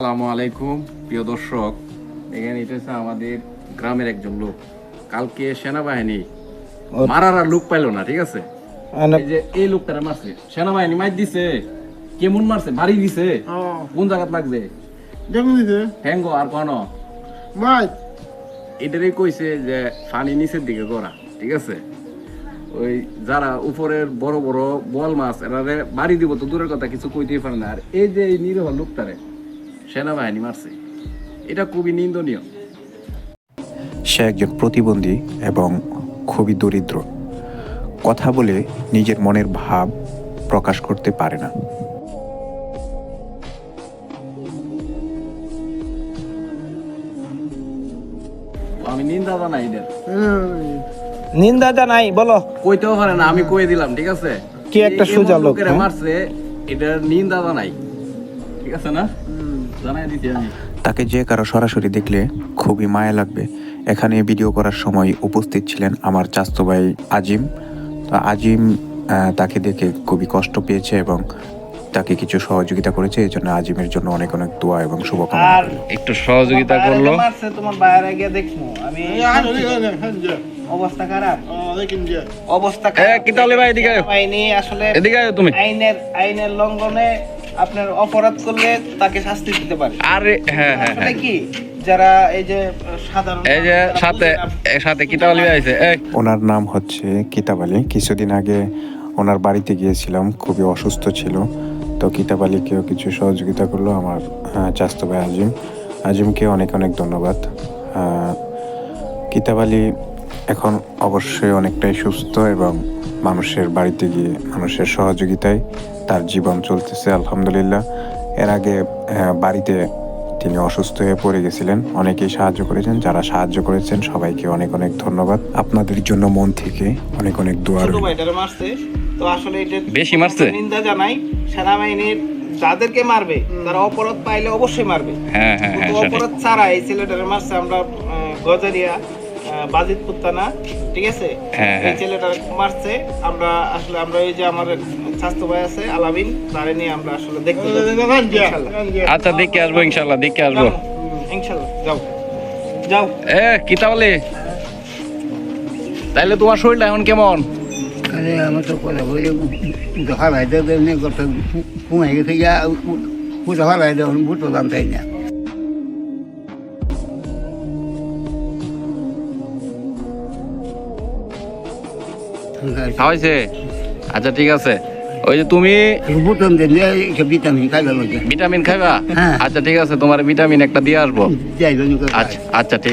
আসসালামু আলাইকুম প্রিয় দর্শক। এখানে এটা হচ্ছে আমাদের গ্রামের একজন লোক। কালকে সেনাবাহিনী মারার আর লোক পাইলো না ঠিক আছে? এই যে এই লোকটারা মারছে। সেনাবাহিনী মার দিছে কেমন মারছে বাড়ি দিছে কোন জায়গাত লাগছে? যেমন দিছে হ্যাঙ্গ আর কোন? এটারই কইছে যে পানি নিচের দিকে করা ঠিক আছে? ওই যারা উপরের বড় বড় বল মাছ এরারে বাড়ি দিব তো দূরের কথা কিছু কইতেই পারে না। আর এই যে এই নিরীহ লোকটারে সেনাবাহিনী মারছে। এটা খুবই নিন্দনীয়। সে একজন প্রতিবন্ধী এবং খুবই দরিদ্র। কথা বলে নিজের মনের ভাব প্রকাশ করতে পারে না। আমি নিন্দা জানাই এদের নিন্দা জানাই বলো। কইতেও পারে না আমি কই দিলাম ঠিক আছে? কি একটা সোজা লোক, লোকেরা হ্যাঁ? মারছে এটার নিন্দা জানাই। ঠিক আছে না? জানাই দিছি আমি। তাকে যে কারও সরাসরি দেখলে খুবই মায়া লাগবে। এখানে ভিডিও করার সময় উপস্থিত ছিলেন আমার চাস্তো ভাই আজিম। তো আজিম তাকে দেখে খুবই কষ্ট পেয়েছে এবং তাকে কিছু সহযোগিতা করেছে। এই জন্য আজিমের জন্য অনেক অনেক দোয়া এবং শুভকামনা আর একটু সহযোগিতা করল। তোমার বাইরে গিয়ে দেখব আমি অবস্থা খারাপ? অবস্থা খারাপ। কি তাহলে ভাই এদিকে আসলে এদিকে আয় তুমি। আইনের আইনের লঙ্ঘনে আপনার অপরাধ করলে তাকে শাস্তি দিতে পারে। আরে হ্যাঁ হ্যাঁ হ্যাঁ। কি? যারা এই যে সাধারণ এই যে সাথে সাথে কি তাহলে আইছে ওনার নাম হচ্ছে কিতাব আলী। কিছুদিন আগে ওনার বাড়িতে গিয়েছিলাম খুবই অসুস্থ ছিল। তো কিতাব আলীকেও কিছু সহযোগিতা করল আমার চাস্তো ভাই আজিম। আজিমকে অনেক অনেক ধন্যবাদ। কিতাব আলী এখন অবশ্যই অনেকটাই সুস্থ এবং মানুষের বাড়িতে গিয়ে মানুষের সহযোগিতায় তার জীবন চলতেছে আলহামদুলিল্লাহ। এর আগে বাড়িতে তিনি অসুস্থ হয়ে পড়ে গেছিলেন। অনেকেই সাহায্য করেছেন যারা সাহায্য করেছেন সবাইকে অনেক অনেক ধন্যবাদ। আপনাদের জন্য মন থেকে অনেক অনেক দোয়া রইল। তো আসলে এটা বেশি মারছে? নিন্দা জানাই। সেনাবাহিনীর যাদেরকে মারবে তারা অপরাধ পাইলে অবশ্যই মারবে। হ্যাঁ হ্যাঁ হ্যাঁ। অপরাধ ছাড়া এই ছেলেটারে মারছে। আমরা গজারিয়া বাজিতপুর থানা ঠিক আছে? হ্যাঁ, এই হ্যাঁ। ছেলেটা মারছে। আমরা আসলে আমরা ওই যে আমার স্বাস্থ্য ভাই আছে আলামিন তারে নিয়ে আমরা আসলে দেখতে যে। আচ্ছা দেখে আসব ইনশাল্লাহ দেখে আসব। ইনশাল্লাহ যাও। যাও। এ কি তাহলে? তাইলে তোমার শরীরটা এখন কেমন? আরে আমার তো কথা বলে দেখা কথা ঘুমাই গেছে গিয়া পুজো ভাই তো বুঝতে দাম তাই না। হয়েছে আচ্ছা ঠিক আছে। ওই যে তুমি ভিটামিন খাইবা? হ্যাঁ। আচ্ছা ঠিক আছে তোমার ভিটামিন একটা দিয়ে আসব। আচ্ছা আচ্ছা ঠিক